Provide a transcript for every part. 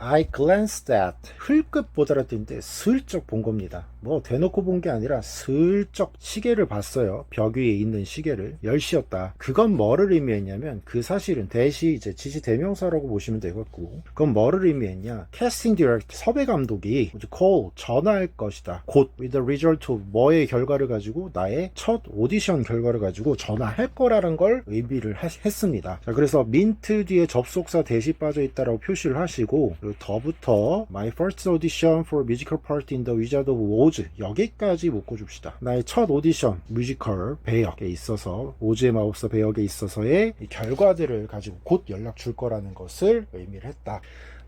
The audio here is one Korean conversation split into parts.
I glanced at 흘끗 보더라 뜻인데 슬쩍 본 겁니다. 뭐 대놓고 본 게 아니라 슬쩍 시계를 봤어요. 벽 위에 있는 시계를 10시였다. 그건 뭐를 의미했냐면 그 사실은 대시 이제 지시 대명사라고 보시면 되겠고 그건 뭐를 의미했냐? 캐스팅 디렉터 섭외 감독이 이제 전화할 것이다. 곧 with the result of 뭐의 결과를 가지고 나의 첫 오디션 결과를 가지고 전화할 거라는 걸 의미를 하- 했습니다. 자, 그래서 민트 뒤에 접속사 대시 빠져 있다라고 표시를 하시고 더부터 my first audition for musical part in the Wizard of Oz 여기까지 묶어줍시다. 나의 첫 오디션 뮤지컬 배역에 있어서 오즈의 마법사 배역에 있어서의 이 결과들을 가지고 곧 연락 줄 거라는 것을 의미를 했다.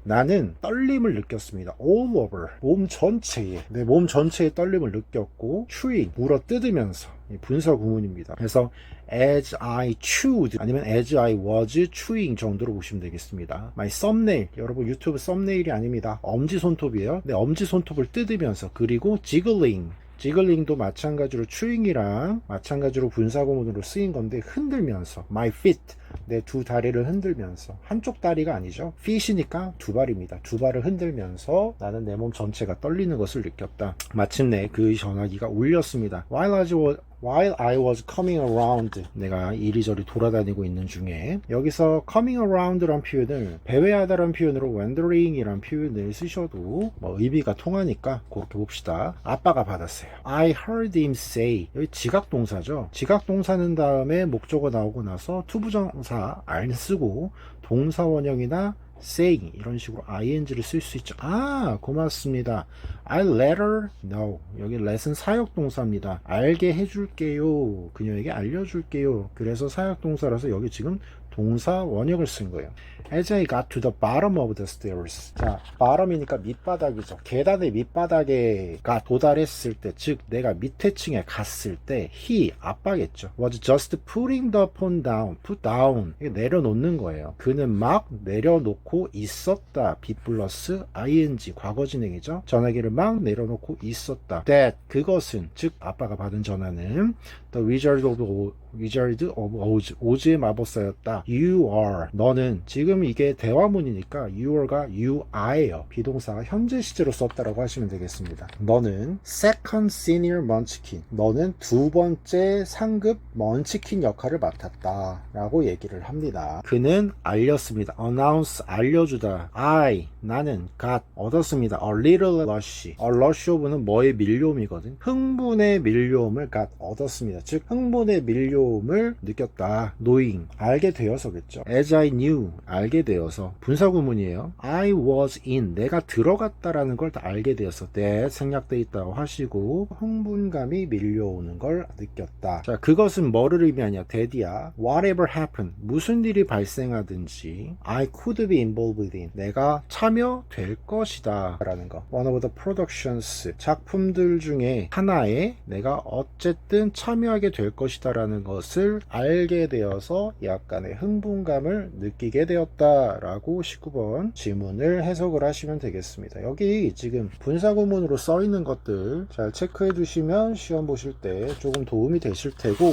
나는 떨림을 느꼈습니다. all over 몸 전체에 내 몸 전체에 떨림을 느꼈고 chewing 물어 뜯으면서 이 분사 구문입니다. 그래서 as I chewed 아니면 as I was chewing 정도로 보시면 되겠습니다. my thumbnail 여러분 유튜브 썸네일이 아닙니다. 엄지 손톱이에요. 내 엄지 손톱을 뜯으면서 그리고 jiggling 지글링도 마찬가지로 추잉이랑 마찬가지로 분사구문으로 쓰인 건데 흔들면서 my feet 내 두 다리를 흔들면서 한쪽 다리가 아니죠. feet이니까 두 발입니다. 두 발을 흔들면서 나는 내 몸 전체가 떨리는 것을 느꼈다. 마침내 그 전화기가 울렸습니다. While I was, while I was coming around 내가 이리저리 돌아다니고 있는 중에 여기서 coming around란 표현을 배회하다란 표현으로 wandering이란 표현을 쓰셔도 뭐 의미가 통하니까 그렇게 봅시다. 아빠가 받았어요. I heard him say. 여기 지각 동사죠. 지각 동사는 다음에 목적어 나오고 나서 투부정사 안 쓰고 동사 원형이나 saying 이런 식으로 ing를 쓸 수 있죠. 아 고맙습니다. I let her know 여기 let은 사역 동사입니다. 알게 해줄게요. 그녀에게 알려줄게요. 그래서 사역 동사라서 여기 지금 동사 원형을 쓴 거예요. As I got to the bottom of the stairs. 자, bottom이니까 밑바닥이죠. 계단의 밑바닥에가 도달했을 때, 즉 내가 밑에 층에 갔을 때, he 아빠겠죠. was just putting the phone down. put down. 내려놓는 거예요. 그는 막 내려놓고 있었다. be 플러스 ing 과거 진행이죠. 전화기를 막 내려놓고 있었다. that 그것은 즉 아빠가 받은 전화는 the wizard of Wizard of Oz 오즈의 마법사였다. You are 너는 지금 이게 대화문이니까 you are가 you are예요. 비동사가 현재 시제로 썼다라고 하시면 되겠습니다. 너는 second senior munchkin 너는 두 번째 상급 먼치킨 역할을 맡았다 라고 얘기를 합니다. 그는 알렸습니다. announce 알려주다. I 나는 got 얻었습니다. a little rush. a rush of는 뭐의 밀려옴이거든. 흥분의 밀려옴을 got 얻었습니다. 즉 흥분의 밀려옴을 느꼈다. knowing 알게 되어서겠죠. as I knew 알게 되어서 분사구문이에요. I was in 내가 들어갔다라는 걸 다 알게 되어서 that 생략돼 있다고 하시고 흥분감이 밀려오는 걸 느꼈다. 자 그것은 뭐를 의미하냐? 대디야. Whatever happened 무슨 일이 발생하든지 I could be involved in 내가 참여될 것이다 라는 거. One of the productions 작품들 중에 하나에 내가 어쨌든 참여하게 될 것이다 라는 것을 알게 되어서 약간의 흥분감을 느끼게 되었다 라고 19번 지문을 해석을 하시면 되겠습니다. 여기 지금 분사구문으로 써 있는 것들 잘 체크해 두시면 시험 보실 때 조금 도움이 되실 테고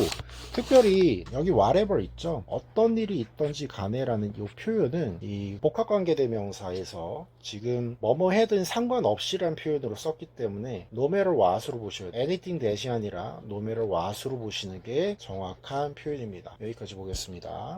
특별히 여기 whatever 있죠. 어떤 일이 있던지 간에 라는 이 표현은 이 복합관계대명사에서 지금 뭐뭐 해든 상관없이란 표현으로 썼기 때문에 matter what으로 보셔야 돼요. anything 대시 아니라 no matter what으로 보시는 게 정확한 표현입니다. 여기까지 보겠습니다.